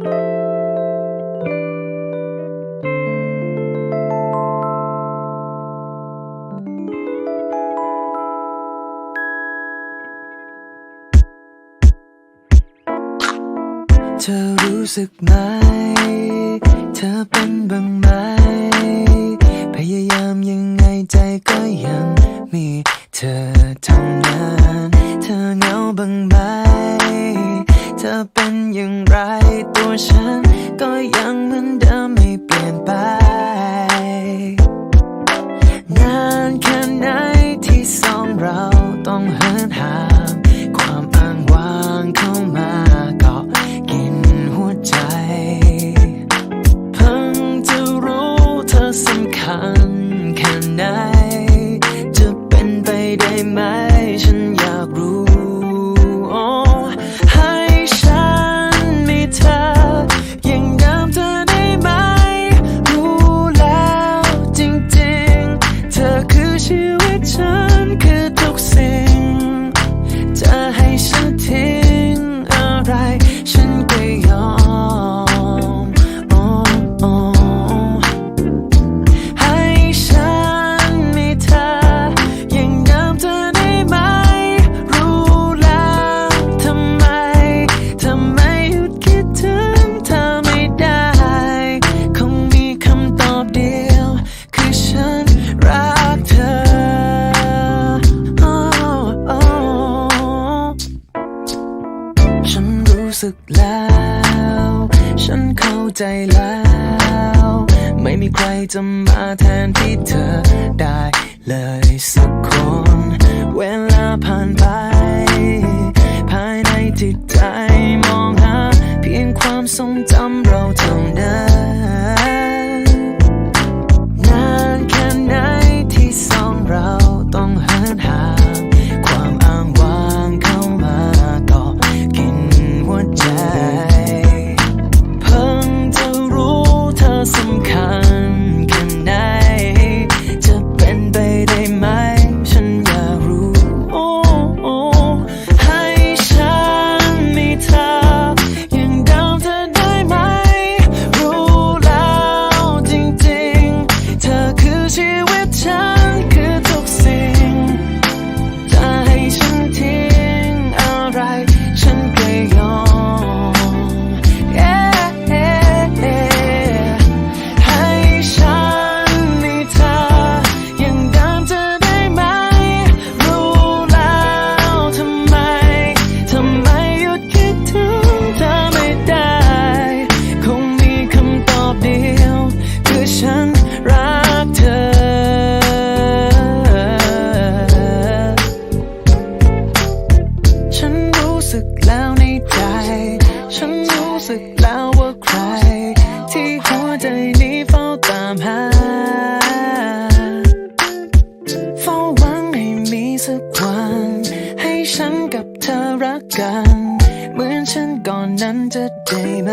เธอรู้สึกไหม เธอเป็นบ้างไหม พยายามยังไงใจก็ยังมีเธอท่านั้น ฉันก็ยังเหมือนเดิมไม่เปลี่ยนไป นานแค่ไหนที่สองเราต้องเหินห่างความอ้างว้างเข้ามาเกาะกินหัวใจ เพิ่งจะรู้เธอสำคัญ สึกแล้ว ฉันเข้าใจแล้ว ไม่มีใครจะมาแทนที่เธอได้เลยสักคน เวลาผ่านไป ภายในจิตใจมองหา เพียงความทรงจำเราเธอักกัน เหมือนฉันก่อนนั้นจะได้ไหม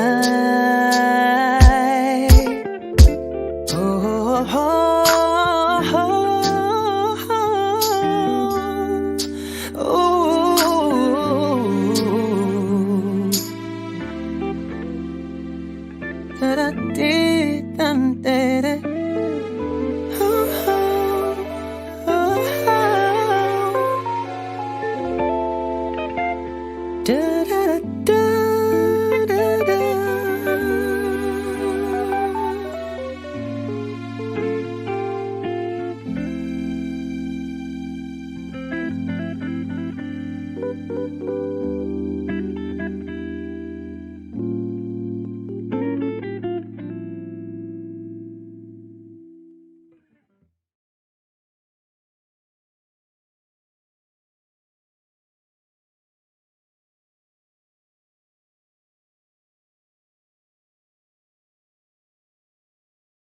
oh, oh, oh.